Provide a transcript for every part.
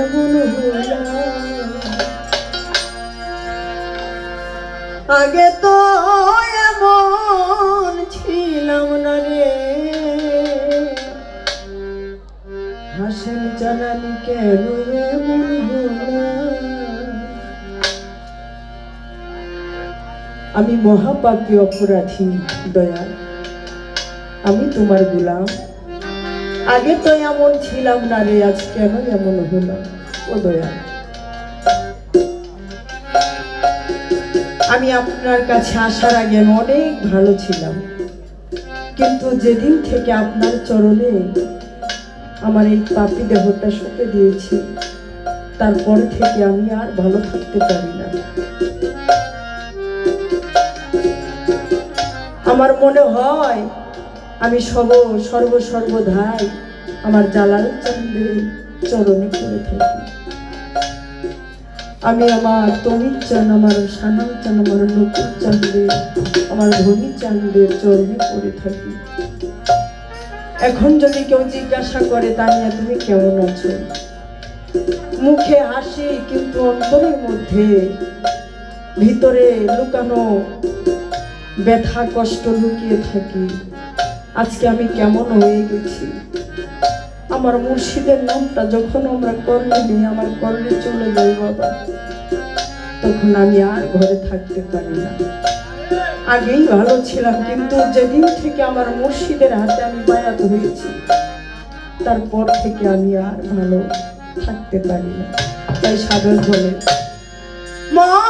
এমন আগে তো এমন ছিলাম না রে। হাসেন জানানি কেন এমন আমি মহাপাপী অপরাধী দয়া আমি তোমার গোলাম। আগে তো এমন ছিলাম না রে, আজ কেন এমন হলো ও দয়া আমি আপনার কাছে আসার আগে আমি অনেক ভালো ছিলাম। কিন্তু যেদিন থেকে আপনার চরণে আমার এই পাপি দেহটা সঁপে দিয়েছি, তারপর থেকে আমি আর ভালো থাকতে পারি না। আমার মনে হয় আমি সব, সর্ব সর্বধাই আমার জালাল চন্দ্রের চরণে পড়ে থাকি। আমি আমার তমির চান, আমার সানাল চান, আমার নকুল চান্দের, আমার ধনী চান্দের চরণে পড়ে থাকি। এখন যদি কেউ জিজ্ঞাসা করে, তানিয়া, তুমি কেমন আছো? মুখে হাসি, কিন্তু অন্তরের মধ্যে ভিতরে লুকানো ব্যথা, কষ্ট লুকিয়ে থাকি। আজকে আমি কেমন হয়ে গেছি? আমার মুর্শিদের নামটা যখন আমরা করলে আমার করলে চলে যাই বাবা। তখন আমি আর ঘরে থাকতে পারি না। আগেই ভালো ছিলাম, কিন্তু যেদিন থেকে আমার মুর্শিদের হাতে আমি বায়াত হয়েছি, তারপর থেকে আমি আর ভালো থাকতে পারি না। তাই সাধন বলে মহাপাপী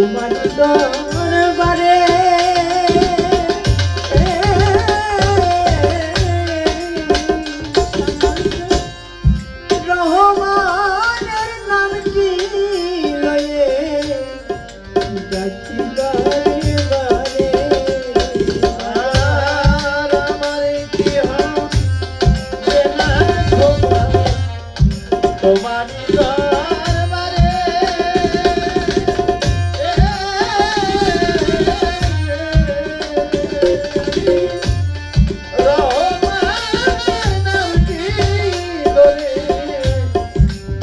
তোমার দরবারে রহমানের নাম কি লয়ে ডাকি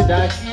daqui.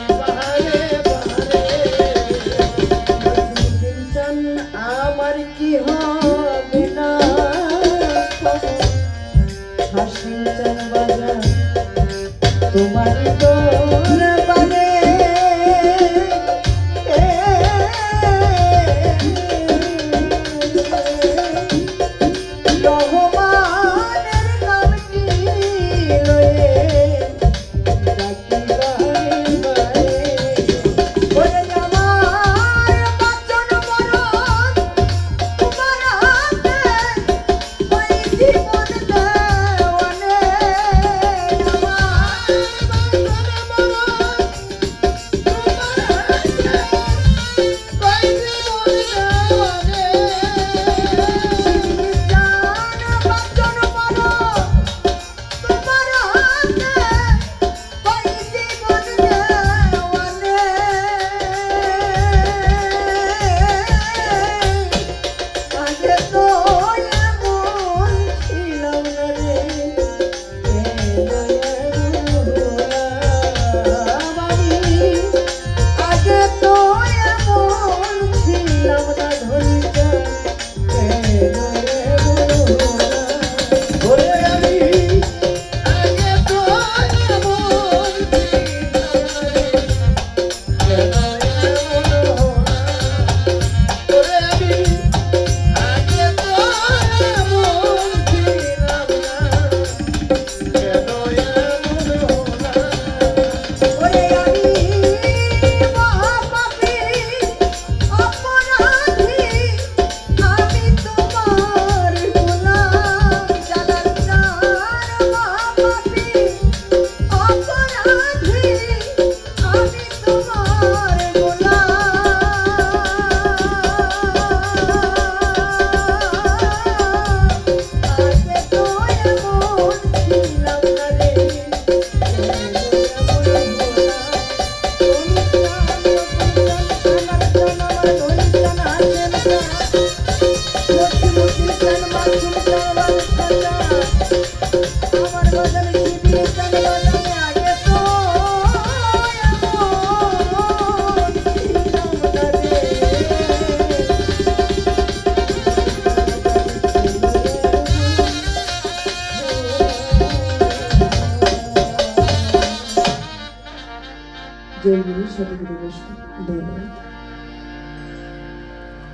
Gracias.